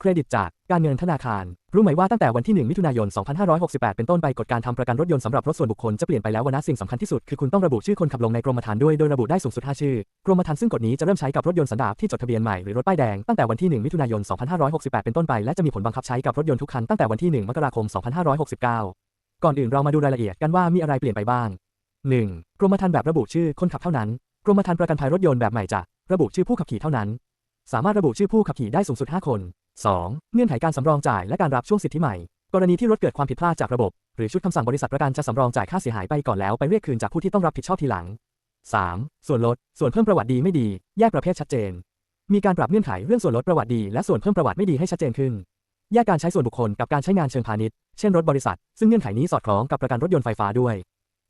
เครดิตจากการเงินธนาคาร รู้ไหมว่าตั้งแต่วันที่ 1 มิถุนายน 2568 เป็นต้นไปกฎการทำประกันรถยนต์สำหรับรถส่วนบุคคลจะเปลี่ยนไปแล้ววนะสิ่งสำคัญที่สุดคือคุณต้องระบุชื่อคนขับลงในกรมธรรม์ด้วยโดยระบุได้สูงสุด 5 ชื่อกรมธรรม์ซึ่งกฎนี้จะเริ่มใช้กับรถยนต์สันดาปที่จดทะเบียนใหม่หรือรถป้ายแดงตั้งแต่วันที่ 1 มิถุนายน 2568 เป็นต้นไปและจะมีผลบังคับใช้กับรถยนต์ทุกคันตั้งแต่วันที่ 1 มกราคม 2569 ก่อนอื่นเรามาดูรายละเอียดกันว่ามีอะไรเปลี่ยนไปบ้าง 1. กรมธรรม์แบบระบุชื่อคนขับเท่านั้น กรมธรรม์ประกันภัยรถยนต์แบบใหม่จะระบุชื่อผู้ขับขี่เท่านั้น สามารถระบุชื่อผู้ขับขี่ได้สูงสุด 5 คน 2. เงื่อนไขการสำรองจ่ายและการรับช่วงสิทธิใหม่ กรณีที่รถเกิดความผิดพลาดจากระบบ หรือชุดคำสั่งบริษัทประกันจะสำรองจ่ายค่าเสียหายไปก่อนแล้วไปเรียกคืนจากผู้ที่ต้องรับผิดชอบทีหลัง 3. ส่วนลด ส่วนเพิ่มประวัติดีไม่ดี แยกประเภทชัดเจน มีการปรับเงื่อนไขเรื่องส่วนลดประวัติดี และส่วนเพิ่มประวัติไม่ดีให้ชัดเจนขึ้น แยกการใช้ส่วนบุคคลกับการใช้งานเชิงพาณิชย์ เช่นรถบริษัท ซึ่งเงื่อนไขนี้สอดคล้องกับประกันรถยนต์ไฟฟ้าด้วย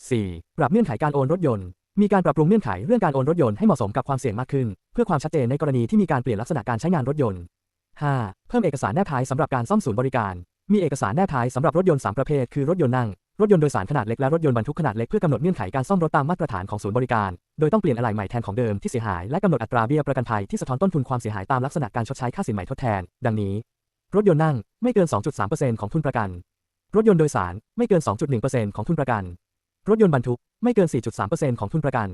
4. ปรับเงื่อนไขการโอนรถยนต์ มีการปรับปรุงเงื่อนไขเรื่องการโอนรถยนต์ให้เหมาะสมกับความเสี่ยงมากขึ้น เพื่อความชัดเจนในกรณีที่มีการเปลี่ยนลักษณะการใช้งานรถยนต์ 5. เพิ่มเอกสารแนบท้ายสำหรับการซ่อมศูนย์บริการ มีเอกสารแนบท้ายสำหรับรถยนต์ 3 ประเภท คือรถยนต์นั่ง รถยนต์โดยสารขนาดเล็กและรถยนต์บรรทุกขนาดเล็กเพื่อกำหนดเงื่อนไขการซ่อมรถตามมาตรฐานของศูนย์บริการ โดยต้องเปลี่ยนอะไหล่ใหม่แทนของเดิมที่เสียหายและกำหนดอัตราเบี้ยประกันภัยที่สะท้อนต้นทุนความเสียหายตามลักษณะการชดใช้ค่าสินใหม่ทดแทน ดังนี้ รถยนต์นั่งไม่เกิน 2.3%ของทุนประกัน รถยนต์โดยสารไม่เกิน 2.1%ของทุนประกัน รถยนต์บรรทุกไม่เกิน 4.3%ของทุนประกัน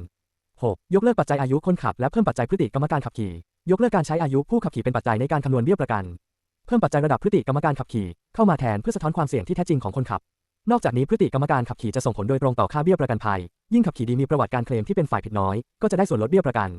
6. ยกเลิกปัจจัยอายุคนขับและเพิ่มปัจจัยพฤติกรรมการขับขี่ ยกเลิกการใช้อายุผู้ขับขี่เป็นปัจจัยในการคำนวณเบี้ยประกัน เพิ่มปัจจัยระดับพฤติกรรมการขับขี่เข้ามาแทนเพื่อสะท้อนความเสี่ยงที่แท้จริงของคนขับ นอกจากนี้พฤติกรรมการขับขี่จะส่งผลโดยตรงต่อค่าเบี้ยประกันภัย ยิ่งขับขี่ดีมีประวัติการเคลมที่เป็นฝ่ายผิดน้อย ก็จะได้ส่วนลดเบี้ยประกัน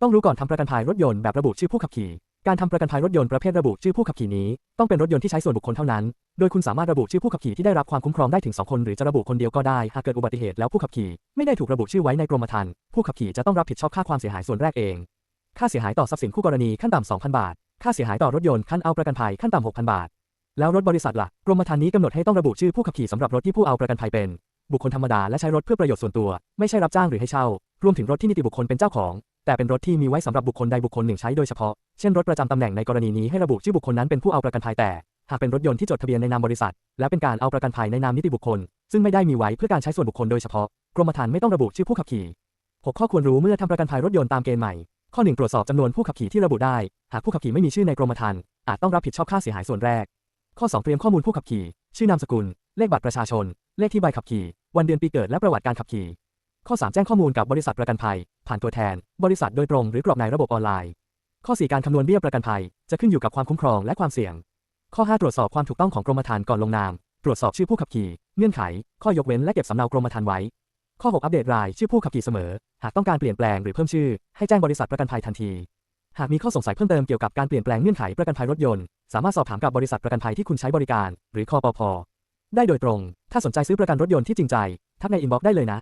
ต้องรู้ก่อนทำประกันภัยรถยนต์แบบระบุชื่อผู้ขับขี่ การทำประกันภัยรถยนต์ประเภทระบุชื่อผู้ขับขี่นี้ ต้องเป็นรถยนต์ที่ใช้ส่วนบุคคลเท่านั้น โดยคุณสามารถระบุชื่อผู้ขับขี่ที่ได้รับความคุ้มครองได้ถึง 2 คน หรือจะระบุคนเดียวก็ได้ หากเกิดอุบัติเหตุแล้วผู้ขับขี่ไม่ได้ถูกระบุชื่อไว้ในกรมธรรม์ผู้ขับขี่จะต้องรับผิดชอบค่าความเสียหายส่วนแรกเอง ค่าเสียหายต่อทรัพย์สินคู่กรณีขั้นต่ำ2,000 บาท ค่าเสียหายต่อรถยนต์ขั้นเอาประกันภัยขั้นต่ำ6,000 บาท แล้วรถบริษัทล่ะกรมธรรม์นี้กำหนดให้ต้องระบุชื่อผู้ขับขี่สำหรับรถที่ผู้เอาประกันภัยเป็น บุคคลธรรมดาและใช้รถเพื่อประโยชน์ส่วนตัว ไม่ใช่รับจ้างหรือให้เช่า รวมถึงรถที่นิติบุคคลเป็นเจ้าของ แต่เป็นรถที่มีไว้สำหรับบุคคลใดบุคคลหนึ่งใช้โดยเฉพาะ เช่นรถประจำตำแหน่งในกรณีนี้ให้ระบุชื่อบุคคลนั้นเป็นผู้เอาประกันภัยแต่ หากเป็นรถยนต์ที่จดทะเบียนในนามบริษัท และเป็นการเอาประกันภัยในนามนิติบุคคล ซึ่งไม่ได้มีไว้เพื่อการใช้ส่วนบุคคลโดยเฉพาะกรมธรรม์ไม่ต้องระบุชื่อผู้ขับขี่หกข้อควรรู้เมื่อทำประกันภัยรถยนต์ตามเกณฑ์ใหม่ ข้อหนึ่งตรวจสอบจำนวนผู้ขับขี่ที่ระบุได้ หากผู้ขับขี่ไม่มีชื่อในกรมธรรม์อาจต้องรับผิดชอบค่าเสียหายส่วนแรก ข้อ 2 เตรียมข้อมูลผู้ขับขี่ ชื่อนามสกุล เลขบัตรประชาชน เลขที่ใบขับขี่ วันเดือนปีเกิดและประวัติการขับขี่ ข้อ 3 แจ้งข้อมูลกับบริษัทประกันภัย ผ่านตัวแทน บริษัทโดยตรงหรือกรอกในระบบออนไลน์ ข้อ 4 การคำนวณเบี้ยประกันภัย จะขึ้นอยู่กับความคุ้มครองและความเสี่ยง ข้อ 5 ตรวจสอบความถูกต้องของกรมธรรม์ก่อนลงนาม ตรวจสอบชื่อผู้ขับขี่ เงื่อนไข ข้อยกเว้นและเก็บสำเนากรมธรรม์ไว้ ข้อ 6 อัปเดตรายชื่อผู้ขับขี่เสมอ หากต้องการเปลี่ยนแปลงหรือเพิ่มชื่อ ให้แจ้งบริษัทประกันภัยทันที หากมีข้อสงสัยเพิ่มเติมเกี่ยวกับการเปลี่ยนแปลงเงื่อนไขประกันภัยรถยนต์ สามารถสอบถามกับบริษัทประกันภัยที่คุณใช้บริการ หรือคอปพได้โดยตรง ถ้าสนใจซื้อประกันรถยนต์ที่จริงใจ ทักในอินบ็อกซ์ได้เลยนะ